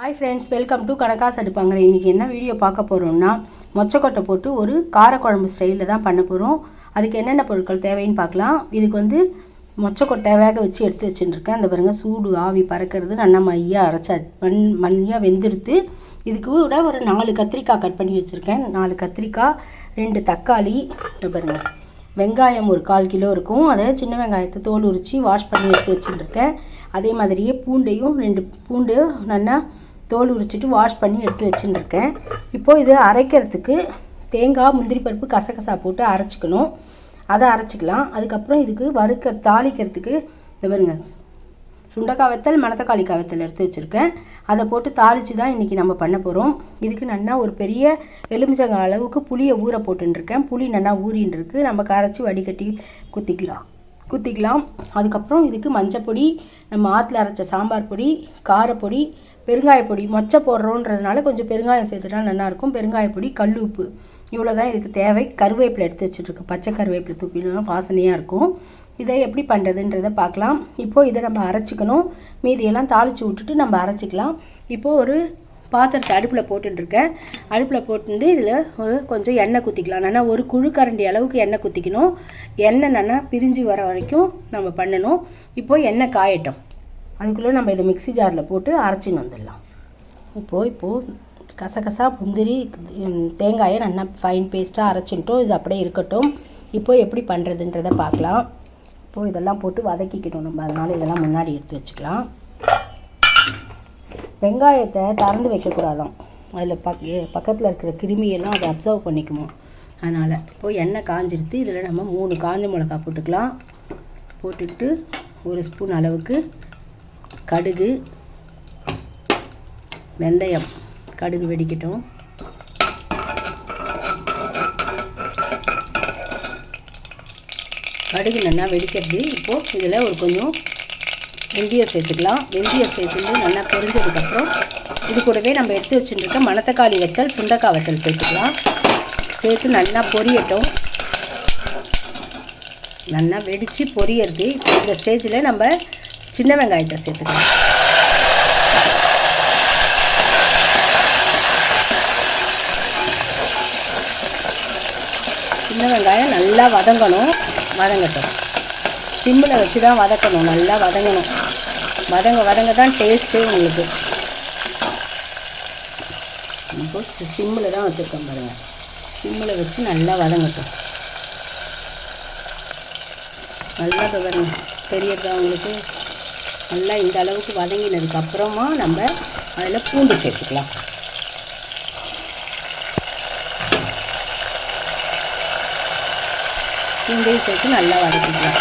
Hi friends welcome to கணக்காசு அடுப்பாங்கிற இன்றைக்கி என்ன வீடியோ பார்க்க போகிறோம்னா மொச்சக்கொட்டை போட்டு ஒரு காரக்குழம்பு ஸ்டைலில் தான் பண்ண போகிறோம் அதுக்கு என்னென்ன பொருட்கள் தேவைன்னு பார்க்கலாம். இதுக்கு வந்து மொச்சக்கொட்டை வேக வச்சு எடுத்து வச்சுட்டுருக்கேன் அந்த பாருங்கள் சூடு ஆவி பறக்கிறது நல்லா மையாக அரைச்சா மண் மண்ணியாக வெந்துடுத்து இதுக்கு விட ஒரு நாலு கத்திரிக்காய் கட் பண்ணி வச்சுருக்கேன். நாலு கத்திரிக்காய் ரெண்டு தக்காளி இந்த பாருங்கள் வெங்காயம் ஒரு கால் கிலோ இருக்கும். அதை சின்ன வெங்காயத்தை தோல் உரித்து வாஷ் பண்ணி எடுத்து வச்சுட்டுருக்கேன் அதே மாதிரியே பூண்டையும் ரெண்டு பூண்டு நல்லா தோல் உரிச்சிட்டு வாஷ் பண்ணி எடுத்து வச்சுட்டுருக்கேன் இப்போது இது அரைக்கிறதுக்கு தேங்காய் முந்திரி பருப்பு கசகசா போட்டு அரைச்சிக்கணும். அதை அரைச்சிக்கலாம். அதுக்கப்புறம் இதுக்கு வறுக்க தாளிக்கிறதுக்கு இந்த பாருங்க சுண்டக்காய் வத்தல் மணத்தக்காளி காவத்தல் எடுத்து வச்சுருக்கேன். அதை போட்டு தாளித்து தான் இன்றைக்கி நம்ம பண்ண போகிறோம் இதுக்கு நல்லா ஒரு பெரிய எலுமிச்சங்காய் அளவுக்கு புளியை ஊற போட்டுருக்கேன் புளி நல்லா ஊறின்னு நம்ம கரைச்சி வடிகட்டி குத்திக்கலாம். குத்திக்கலாம். அதுக்கப்புறம் இதுக்கு மஞ்சப்பொடி நம்ம ஆற்றுல அரைச்ச சாம்பார் பொடி காரப்பொடி பெருங்காய பொடி மொச்சை போடுறோன்றதுனால கொஞ்சம் பெருங்காயம் சேர்த்துட்டா நல்லாயிருக்கும். பெருங்காய பொடி கல் உப்பு இவ்வளோ தான் இதுக்கு தேவை. கருவேப்பிலை எடுத்து வச்சுட்ருக்கு பச்சை கருவேப்பிலை தூப்பினா வாசனையாக இருக்கும். இதை எப்படி பண்ணுறதுன்றதை பார்க்கலாம். இப்போது இதை நம்ம அரைச்சிக்கணும். மீதியெல்லாம் தாளித்து விட்டுட்டு நம்ம அரைச்சிக்கலாம். இப்போது ஒரு பாத்திரத்தை அடுப்பில் போட்டுட்ருக்கேன். அடுப்பில் போட்டுட்டு இதில் ஒரு கொஞ்சம் எண்ணெய் குத்திக்கலாம். நல்லா ஒரு குழு கரண்டி அளவுக்கு எண்ணெய் குத்திக்கணும். எண்ணெய் நல்லா பிரிஞ்சு வர வரைக்கும் நம்ம பண்ணணும். இப்போது எண்ணெய் காயட்டும். அதுக்குள்ளே நம்ம இதை மிக்ஸி ஜாரில் போட்டு அரைச்சின்னு வந்துடலாம். இப்போது இப்போது கசகசா முந்திரி தேங்காயை நல்லா ஃபைன் பேஸ்ட்டாக அரைச்சின்ட்டோம். இது அப்படியே இருக்கட்டும். இப்போ எப்படி பண்ணுறதுன்றதை பார்க்கலாம். இப்போது இதெல்லாம் போட்டு வதக்கிக்கிட்டோம் நம்ம. அதனால் இதெல்லாம் முன்னாடி எடுத்து வச்சுக்கலாம். வெங்காயத்தை திறந்து வைக்கக்கூடாதான். அதில் பக் பக்கத்தில் இருக்கிற கிருமியெல்லாம் அதை அப்சர்வ் பண்ணிக்குமோ. அதனால் இப்போது எண்ணெய் காஞ்சிடுத்து இதில் நம்ம மூணு காஞ்ச மிளகா போட்டுக்கலாம். போட்டுக்கிட்டு ஒரு ஸ்பூன் அளவுக்கு கடுகு வெந்தயம் கடுகு வெடிக்கட்டும். கடுகு நல்லா வெடிக்கிறது. இப்போது இதில் ஒரு கொஞ்சம் வெந்தயம் சேர்த்துக்கலாம். வெந்தயம் சேர்த்துட்டு நல்லா பொரிஞ்சதுக்கப்புறம் இது கூடவே நம்ம எடுத்து வச்சுட்டுருக்க மணத்தக்காளி வத்தல் சுண்டக்காய் வத்தல் சேர்த்துக்கலாம். சேர்த்து நல்லா பொரியட்டும். நல்லா வெடித்து பொரியறது. இந்த ஸ்டேஜில் நம்ம சின்ன வெங்காயத்தை சேர்த்துக்கலாம் சின்ன வெங்காயம் நல்லா வதங்கணும். வதங்கட்டும். சிம்மில் வச்சு தான் வதக்கணும். நல்லா வதங்கணும். வதங்க வதங்க தான் டேஸ்ட்டே உங்களுக்கு. இப்போ சிம்மில் தான் வச்சுருக்கோம் பாருங்கள் சிம்மில் வச்சு நல்லா வதங்கட்டும். நல்லா இப்ப பாருங்க தெரியறதா உங்களுக்கு? நல்லா இந்த அளவுக்கு வதங்கினதுக்கு அப்புறமா நம்ம அதில் பூண்டு சேர்த்துக்கலாம். பூண்டையும் சேர்த்து நல்லா வதக்கிக்கலாம்.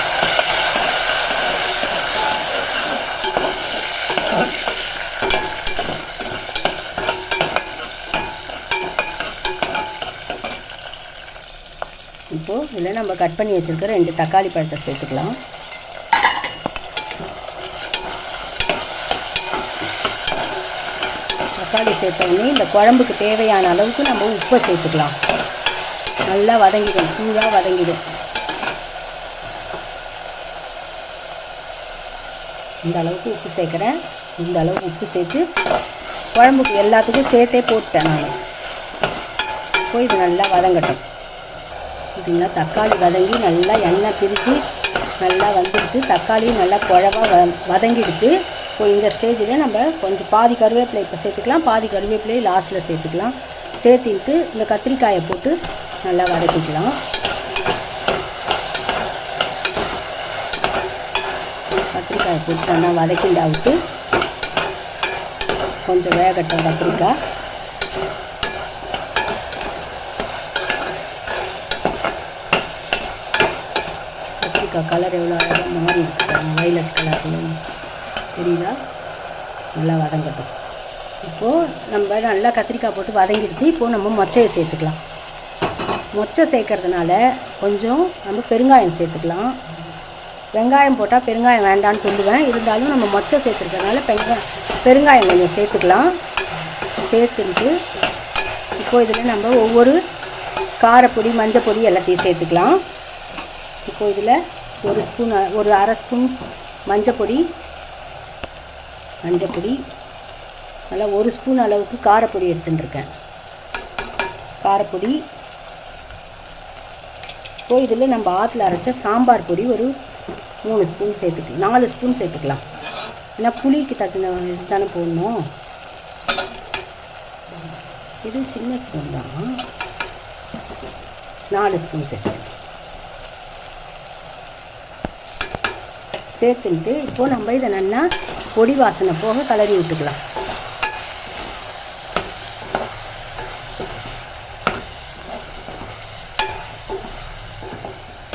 இப்போது இதில் நம்ம கட் பண்ணி வச்சுருக்க ரெண்டு தக்காளி பழத்தை சேர்த்துக்கலாம். தக்காளி சேர்த்தோடனே இந்த குழம்புக்கு தேவையான அளவுக்கு நம்ம உப்பை சேர்த்துக்கலாம். நல்லா வதங்கிடும் சூடாக வதங்கிடும். இந்த அளவுக்கு உப்பு சேர்க்குறேன். இந்த அளவுக்கு உப்பு சேர்த்து குழம்புக்கு எல்லாத்துக்கும் சேர்த்தே போட்டேன் நான். இப்போ இது நல்லா வதங்கட்டும். பார்த்தீங்களா தக்காளி வதங்கி நல்லா எண்ணெய் பிரித்து நல்லா வந்துடுச்சு தக்காளியும் நல்லா குழவா வ வதங்கிடுச்சு. இப்போ இந்த ஸ்டேஜில் நம்ம கொஞ்சம் பாதி கருவேப்பிலை இப்போ சேர்த்துக்கலாம் பாதி கருவேப்பிலையை லாஸ்ட்டில் சேர்த்துக்கலாம். சேர்த்துக்கிட்டு இந்த கத்திரிக்காயை போட்டு நல்லா வதக்கிக்கலாம். கத்திரிக்காயை போட்டு நல்லா வதக்கிண்டா விட்டு கொஞ்சம் வேகட்டும் கத்திரிக்காய். கத்திரிக்காய் கலர் எவ்வளோ அழகாக மாறி இருக்கு வயலட் கலரில் தெரியுதா நல்லா வதங்கட்டும். இப்போது நம்ம நல்லா கத்திரிக்காய் போட்டு வதங்கிடுச்சு. இப்போது நம்ம மொச்சையை சேர்த்துக்கலாம். மொச்சை சேர்க்கறதுனால கொஞ்சம் நம்ம பெருங்காயம் சேர்த்துக்கலாம். வெங்காயம் போட்டால் பெருங்காயம் வேண்டாம்னு சொல்லுவேன். இருந்தாலும் நம்ம மொச்சை சேர்த்துருக்கறனால பெங்காயம் பெருங்காயம் கொஞ்சம் சேர்த்துக்கலாம். சேர்த்துட்டு இப்போ இதில் நம்ம ஒவ்வொரு காரப்பொடி மஞ்சள் பொடி எல்லாத்தையும் சேர்த்துக்கலாம். இப்போ இதில் ஒரு ஸ்பூன் ஒரு அரை ஸ்பூன் மஞ்சப்பொடி மஞ்சப்பொடி. நல்லா ஒரு ஸ்பூன் அளவுக்கு காரப்பொடி எடுத்துட்டுருக்கேன் காரப்பொடி. இப்போ இதில் நம்ம ஆற்றுல அரைச்ச சாம்பார் பொடி ஒரு மூணு ஸ்பூன் சேர்த்துக்கலாம். நாலு ஸ்பூன் சேர்த்துக்கலாம். ஏன்னா புளிக்கு தகுந்த இது தானே போடணும். இது சின்ன ஸ்பூன் தான். நாலு ஸ்பூன் சேர்த்து சேர்த்துட்டு இப்போது நம்ம இதை நல்லா பொடி வாசனை போக கலரி விட்டுக்கலாம்.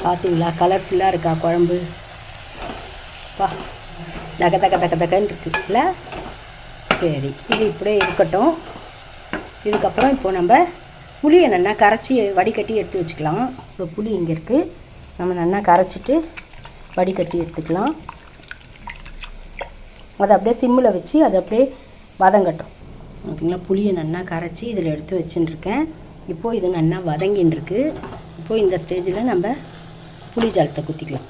பார்த்தீங்களா கலர்ஃபுல்லாக இருக்கா குழம்பு? வா. தக தக தக தகன்னு இருக்குல்ல? சரி இது இப்படியே இருக்கட்டும். இதுக்கப்புறம் இப்போது நம்ம புளியை நல்லா கரைச்சி வடிகட்டி எடுத்து வச்சுக்கலாம். இப்போ புளி இங்கே இருக்குது நம்ம நல்லா கரைச்சிட்டு வடிகட்டி எடுத்துக்கலாம். அதை அப்படியே சிம்மில் வச்சு அதை அப்படியே வதங்கட்டும் பார்த்தீங்களா புளியை நல்லா கரைச்சி இதில் எடுத்து வச்சுட்டுருக்கேன் இப்போது இது நல்லா வதங்கின்னு இருக்கு இப்போது இந்த ஸ்டேஜில் நம்ம புளி ஜலத்தை குத்திக்கலாம்.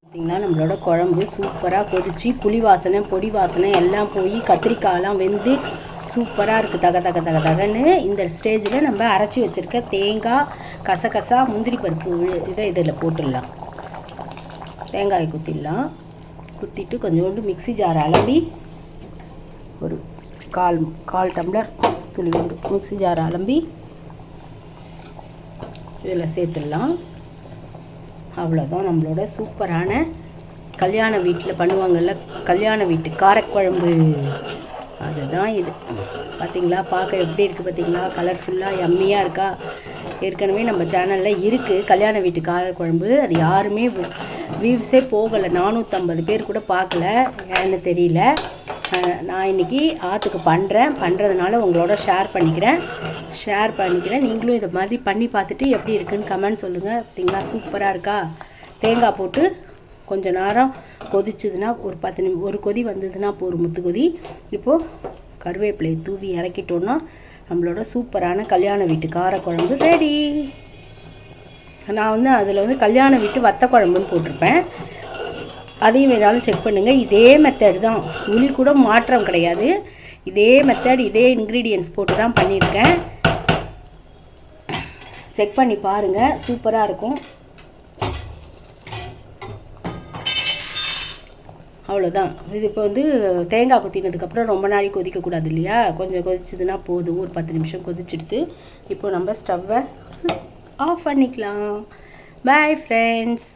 பார்த்திங்கன்னா நம்மளோட குழம்பு சூப்பராக கொதிச்சு புளி வாசனை பொடி வாசனை எல்லாம் போய் கத்திரிக்காயெல்லாம் வெந்து சூப்பராக இருக்குது தக தக தக தகன்னு இந்த ஸ்டேஜில் நம்ம அரைச்சி வச்சுருக்க தேங்காய் கசகசா முந்திரி பருப்பு இதை இதில் போட்டுடலாம். தேங்காயை குத்திடலாம். குத்திட்டு கொஞ்சோண்டு மிக்ஸி ஜார் அலம்பி ஒரு கால் கால் டம்ளர் துளியோண்டு மிக்ஸி ஜார் அலம்பி இதில் சேர்த்துடலாம். அவ்வளோதான் நம்மளோட சூப்பரான கல்யாண வீட்டில் பண்ணுவாங்கல்ல கல்யாண வீட்டு காரக்குழம்பு. அதுதான் இது. பார்த்தீங்களா பார்க்க எப்படி இருக்குது பார்த்தீங்களா கலர்ஃபுல்லாக எம்மியாக இருக்கா? ஏற்கனவே நம்ம சேனலில் இருக்குது கல்யாண வீட்டு காரக்குழம்பு அது யாருமே வியூஸே போகலை. நானூற்றம்பது பேர் கூட பார்க்கல. ஏன்னு தெரியல. நான் இன்னைக்கு ஆற்றுக்கு பண்ணுறேன் பண்ணுறதுனால உங்களோட ஷேர் பண்ணிக்கிறேன். ஷேர் பண்ணிக்கிறேன். நீங்களும் இதை மாதிரி பண்ணி பார்த்துட்டு எப்படி இருக்குன்னு கமெண்ட் சொல்லுங்கள் பார்த்தீங்களா சூப்பராக இருக்கா? தேங்காய் போட்டு கொஞ்சம் நேரம் கொதிச்சதுன்னா ஒரு பத்து நிமி ஒரு கொதி வந்ததுன்னா போதும் முத்து கொதி. இப்போது கருவேப்பிலையை தூவி இறக்கிட்டோன்னா நம்மளோட சூப்பரான கல்யாண வீட்டு காரக்குழம்பு ரெடி நான் வந்து அதில் வந்து கல்யாண வீட்டு வத்த குழம்புன்னு போட்டிருப்பேன். அதையும் வேணாலும் செக் பண்ணுங்கள் இதே மெத்தட் தான். துளி கூட மாற்றம் கிடையாது. இதே மெத்தட் இதே இன்க்ரீடியன்ஸ் போட்டு தான் பண்ணியிருக்கேன். செக் பண்ணி பாருங்கள் சூப்பராக இருக்கும். அவ்வளோதான் இது இப்போ வந்து தேங்காய் கொத்தினதுக்கப்புறம் ரொம்ப நாளை கொதிக்கக்கூடாது இல்லையா? கொஞ்சம் கொதிச்சதுன்னா போதும். ஒரு பத்து நிமிஷம் கொதிச்சிடுச்சு. இப்போ நம்ம ஸ்டவ்வை ஆஃப் பண்ணிக்கலாம். Bye friends